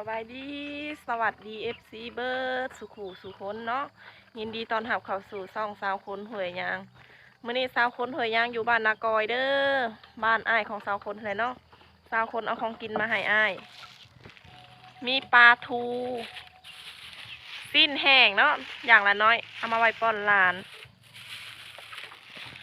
สบายดีสวัสดี FC เบิร์ดสุขูสุคนเนาะยินดีตอนหับเข้าสู่ซ่องสาวคนหวยยางมื่อนี้สาวคนหวยยางอยู่บ้านนากอยเด้อบ้านอ้ายของสาวคนเลยเนาะสาวคนเอาของกินมาให้อ้ายมีปลาทูสิ้นแห้งเนาะอย่างละน้อย เอามาไว้ป้อนหลาน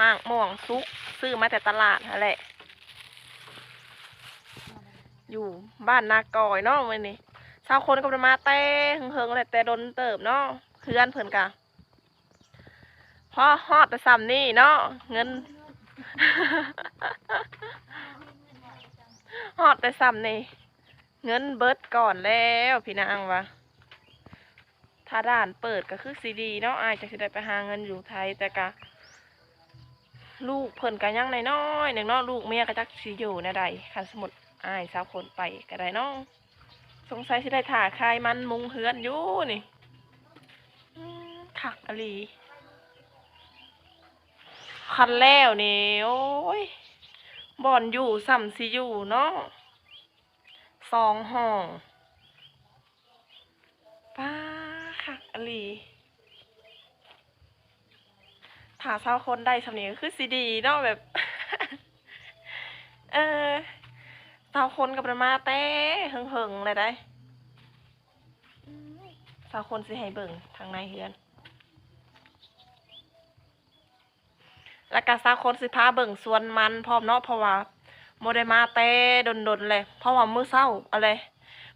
มากม่วงซุกซื้อมาแต่ตลาดนั่นแหละ อยู่บ้านนากอยเนาะมื้อนี้ชาวคนก็ประมาแต่เฮิงๆแหละแต่ดนเติบเนาะเพื่อนเพิ่นกะพอฮอดแต่ซ้ำนี่เนาะเงินฮอดแต่ซ้ำนี่เงินเบิดก่อนแล้วพี่นางวะถ้าด่านเปิดก็คือซีดีเนาะอายจะสิได้ไปหาเงินอยู่ไทยแต่กะ ลูกเพิ่นก็ยังในน้อยหนึ่งเนาะลูกเมียก็จักสิอยู่แนใดคันสมุด อายสาวคนไปก็ได้น้อง สงสัยสิได้ถ่าคายมันมุงเฮือนอยู่นี่อืมคักอะลีคันแล้วนี่โอ้ยบ่อนอยู่สัมสิอยู่เนาะสองห้องป้าคักอะลีถ้าสาวคนได้สำเนียงคือสิดีเนาะแบบ เออ สาวคนกับประมาแต่เฮิงเฮิงๆเลยได้สาวคนสิให้เบิ่งทางในเฮือน แล้วก็สาวคนสิพาเบิ่งสวนมันพร้อมเนาะเพราะว่าโมได้มาแต่ดนๆเลย เพราะว่ามื้อเช้าอะไร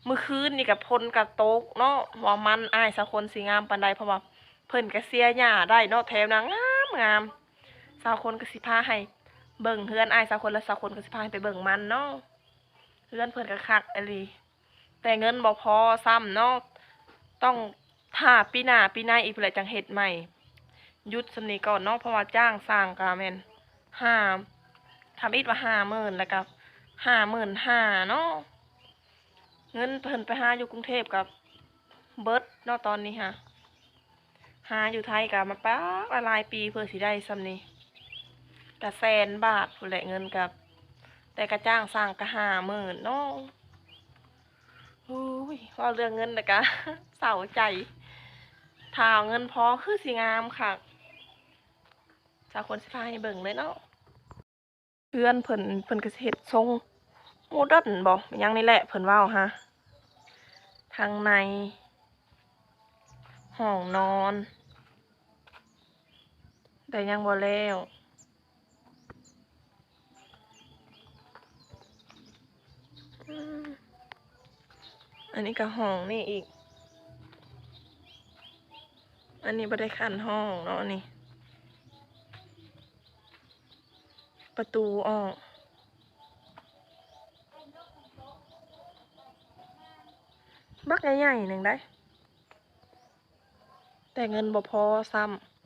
มื้อคืนนี่กับพลกับโต๊กเนาะว่ามันอ้ายสาวคนสิงามปานใดเพราะว่าเพิ่นก็เสียหญ้าได้เนาะแถมนะงามงามสาวคนก็สิพาให้เบิ่งเฮือนอ้ายสาวคนและสาวคนก็สิพาให้ไปเบิ่งมันเนาะ เพื่อนเพื่อนก็คักอหลีแต่เงินบ่พอซ้ำเนาะต้องถ้าปีหน้าปีหน้าอีกเพื่อจังเฮ็ดใหม่ยุดสำนีก่อนเนาะเพราะว่าจ้างสร้างกาแมนห้าทำอีกว่าห้าหมื่นแล้วก็ห้าหมื่นห้าเนาะเงินเพิ่นไปหาอยู่กรุงเทพกับเบิร์ดเนาะตอนนี้ฮะหาอยู่ไทยกับมาปักละลายปีเพื่อสิได้สำนี้กะแสนบาทผู้นแหละเงินกับ แต่กระจ้างสร้างกระหาหมื่นเนาะโอ้ยว่าเรื่องเงินนะกะเศร้าใจถาเอาเงินพอคือสิงามค่ะสาวคนสิพาให้เบิ่งเลยเนาะเพื่อนเพิ่นเพิ่นก็สิเฮ็ดทรงโมเดิร์นบ่เป็นหยังนี่แหละเพิ่นว้าฮะทางใน ห้องนอน แต่ยังบ่แล้ว อันนี้ก็ห้องนี่อีก อันนี้บริขันห้องเนาะนนี่ ประตูออกบักใหญ่ๆหนึ่งได้ แต่เงินบ่พอซ้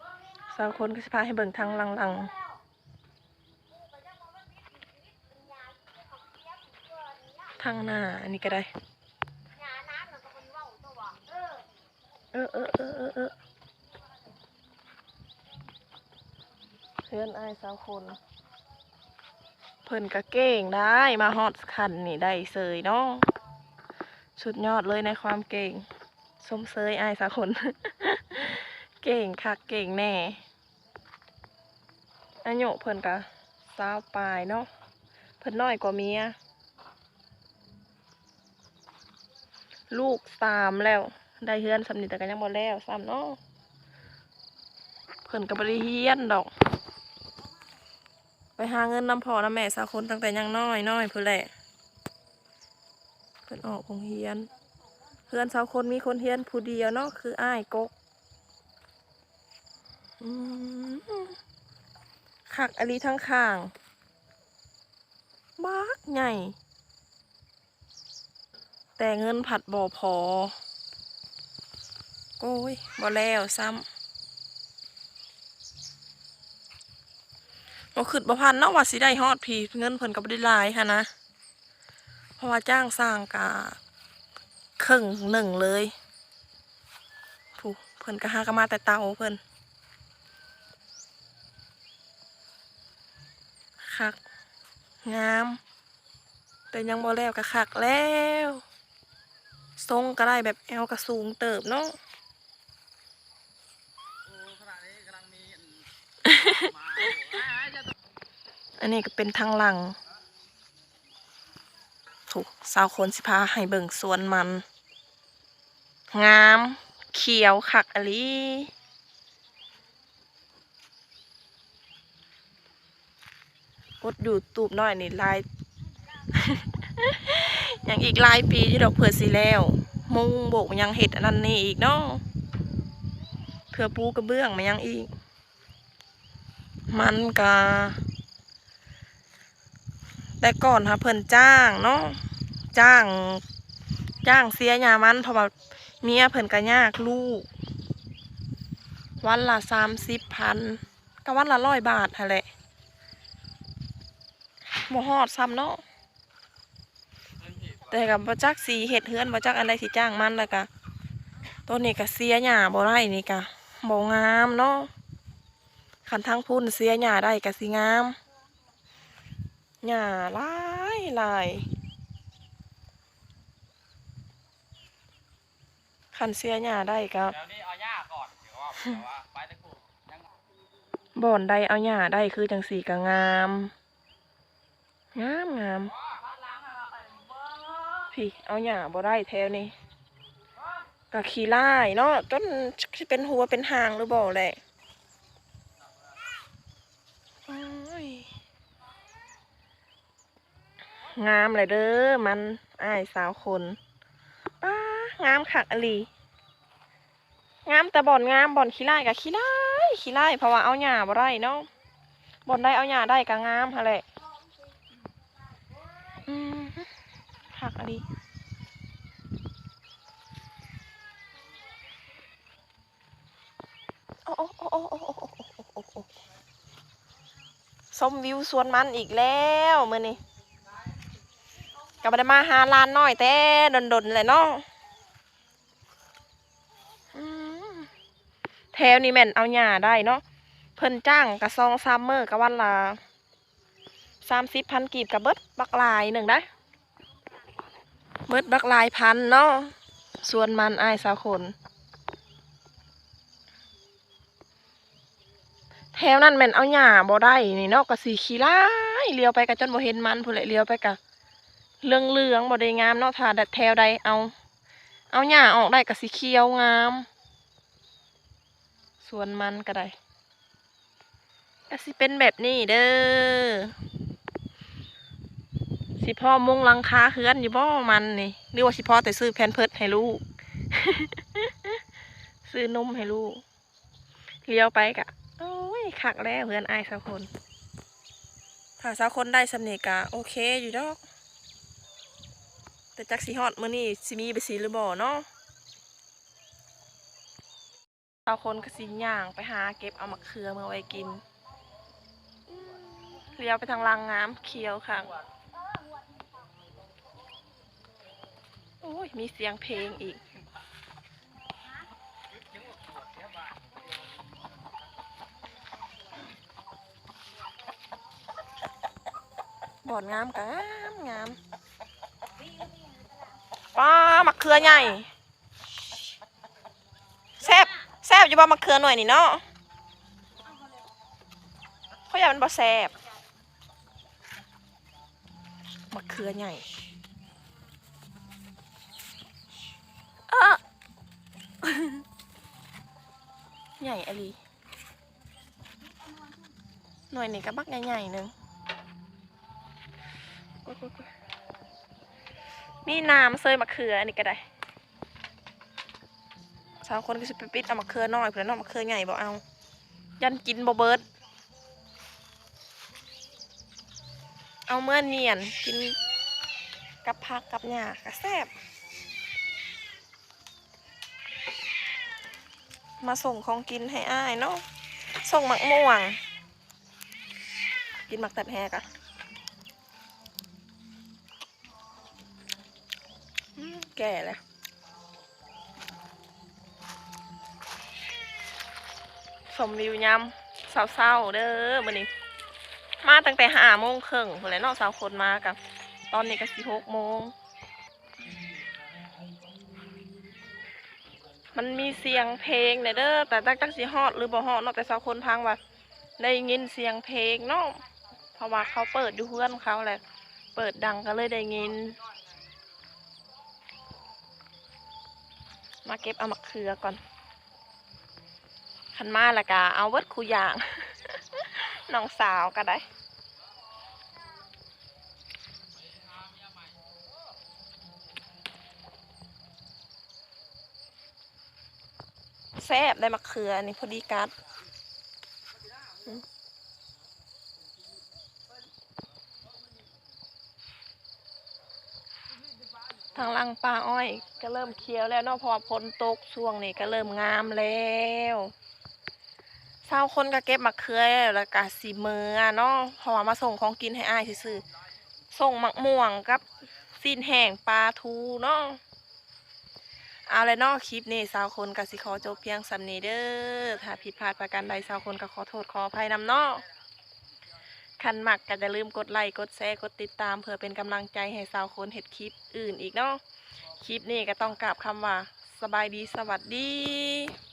ำสาวคนก็สิพาให้เบิ่งทางหลังๆทางหน้าอันนี้ก็ได้ เออเออเออเออเออเพื่อนไอ้สาวคน เพิ่นก็เก่งได้มาฮอดขันนี่ได้เสยเนาะสุดยอดเลยในความเก่ง สมเสยไอ้สาวคน เก่งคักเก่งแน่อายุเพิ่นก็สาวปลายเนาะเพิ่นน้อยกว่าเมียลูกสามแล้ว ได้เฮือนสำนิแต่ก็ยังบ่แล้วซ้ำเนาะเพิ่นก็บ่ได้เฮียนดอก ไปหาเงินนำพ่อนำแม่สาวคนตั้งแต่ยังน้อยน้อยเพิ่นแหละเพิ่นออกโรงเรียนเพื่อนสาวคนมีคนเฮียนผู้เดียวเนาะคืออ้ายกกอืมคักอลีทั้งข้างบักใหญ่แต่เงินผัดบ่อพอ โอ้ยบ่แล้วซ้ำบ่ขึ้นบ่พันเนาะว่าสิได้ฮอดพีเงินเพิ่นก็บ่ได้หลายค่ะนะ เพราะว่าจ้างสร้างกะครึ่งหนึ่งเลยผู้เพิ่นก็หากมาแต่เตาเพิ่นคัก งาม แต่ยังบ่แล้วก็คักแล้วทรงก็ได้แบบแอลกระสูงเติบเนาะ โอ้ขณะนี้กำลังมีอันมาอยู่อ่าจะต้อง อันนี้ก็เป็นทางหลัง ถูกสาวคนสิพาให้เบิ่งสวนมัน งาม เขียวคักอะลีกดดูตูบน้อยนี่ลาย อยังอีกลายปีที่ดอกเผื่อสิแล้ว มุงโบกยังเห็ดอันนั้นนี่อีกเนาะเผื่อปูกระเบื้องมันยังอีก มันกา แต่ก่อนค่ะเพิ่นจ้างเนาะจ้าง จ้างเสียยามันเพราะว่าเมียเพิ่นก็ยากลูก วันละสามสิบพันก็วันละร้อยบาทหั่นแหละบ่ฮอดซ้ำเนาะแต่กับบจักสีเห็ดเฮือนบจักอะไรสิจ้างมันแล้วก็ตัวนี้ก็เสียหญ้าบ่ได้นี่ก็บ่งามเนาะคันทั้งพุ่นเสียหญ้าได้ก็สิงาม หญ้าหลายหลายคันเสียหญ้าได้ก็เดี๋ยวนี้เอาหญ้าก่อนเดี๋ยวว่าเดี๋ยวว่าไปตะกูยังบ่อนใดเอาหญ้าได้คือจังสีก็งาม งามงามพี่เอาหญ้าบ่ได้แถวนี้ก็ขี้ไล่เนาะต้นสิเป็นหัวเป็นหางหรือบ่แหละโอ้ย งามเลยเด้อมันอ้ายสาวคนป้างามคักอลีงามแต่บ่อนงามบ่อนขี้ไล่กับขี้ไล่ขี้ไล่เพราะว่าเอาหญ้าบ่ได้เนาะบ่อนได้เอาหญ้าได้ก็งามหั่นแหละขักอะดิโอ้โอ้โอ้โอ้โอ้โอ้โอ้โอ้โอ้ชมวิวสวนมันอีกแล้วมื้อนี้ ก็บ่ได้มาหาลานน้อยแต่ดนๆเลยเนาะแถวนี้แม่นเอาหญ้าได้เนาะเพิ่นจ้างกะซองซัมเมอร์กะวันละสามสิบพันกีบกับเบิดบักลายหนึ่งได้เบิดบักลายพันเนาะส่วนมันอายสาวคนแถวนั้นแม่นเอาหญ้าบ่ได้นี่เนาะกะสีขี้ร้ายเลี้ยวไปกะจนบ่เห็นมันผู้นแหละเลี้ยวไปกะ เรื่องเลืองบ่ได้งามเนาะถ้าแต่แถวใดเอา เอาหญ้าออกได้ก็สีเขียวงาม ส่วนมันก็ได้ก็สิเป็นแบบนี้เด้อสิพ่อมุงลังคาเฮือนอยู่บ่มันนี่หรือว่าสิพ่อแต่ซื้อแพนเพิร์ดให้ลูก ซื้อนมให้ลูกเลี้ยวไปกะโอ้ยคักแล้วเฮือนอายสาวคน ถ้าสาวคนได้สำเนกะโอเคอยู่ดอก แต่จักสีฮอดมื้อนี้สิมีไปสีหรือบ่เนาะเอาคนก็สิย่างไปหาเก็บเอามะเขือมาไว้กินเลี้ยวไปทางลังน้ำเขียวค่ะโอ้ยมีเสียงเพลงอีกบ่อนงามกะงามงาม ป้ามะเขือใหญ่แซ่บแซ่บอยู่บ่มะเขือหน่อยนี่เนาะเขาอยากมันบ่แซ่บมะเขือใหญ่เออใหญ่อะลีหน่วยนี่ก็บักใหญ่ๆหนึง ๆมีน้ำเซยมะเขืออันนี้ก็ได้สาวคนก็จะไปปิดเอามะเขือน้อยเพื่อนน้องมะเขือใหญ่บ่เอา ยันกินบ่เบิดเอาเมื่อเนียนกินกับผักกับหญ้ากระแซบมาส่งของกินให้อ้ายเนาะส่งหมักม่วง กินหมักตัดแหกอะ แก่แล้วชมวิวยามเศร้าๆเด้อวันนี้ มาตั้งแต่ห้าโมงครึ่งคนแล้วนอกสาวคนมากับ ตอนนี้ก็สิหกโมง มันมีเสียงเพลงเนี่ยเด้อแต่ตั้งจักสิฮอดหรือบ่ฮอดเนาะแต่สาวคนพังว่าได้ยินเสียงเพลงเนาะเพราะว่าเขาเปิดอยู่เพื่อนเขาแหละ เปิดดังก็เลยได้ยิน มาเก็บเอามะเขือก่อนขันมาละกะเอาเวิร์ดคูอย่างน้องสาวก็ได้แซ่บได้มะเขืออันนี้พอดีกัดอืมทางลังปลาอ้อย ก็เริ่มเคี้ยวแล้วเนาะเพอพ้นตกช่วงนี้ก็เริ่มงามแล้วเศร้าคนก็เก็บมะเขือแล้วก็สีเมือเนาะเพราะว่ามาส่งของกินให้อ้ายซื่อส่งมักม่วงกับซีนแห้งปลาทูเนาะเอาเลยเนาะคลิปนี้สาวคนกับสิขอจบเพียงสำนีเด้อถ้าผิดพลาดประการใดสาวคนก็ขอโทษขออภัยนำเนาะ คันมักก็จะลืมกดไลค์กดแชร์กดติดตาม เพื่อเป็นกำลังใจให้สาวคนเห็ดคลิปอื่นอีกเนาะคลิปนี้ก็ต้องกราบคำว่า สบายดีสวัสดี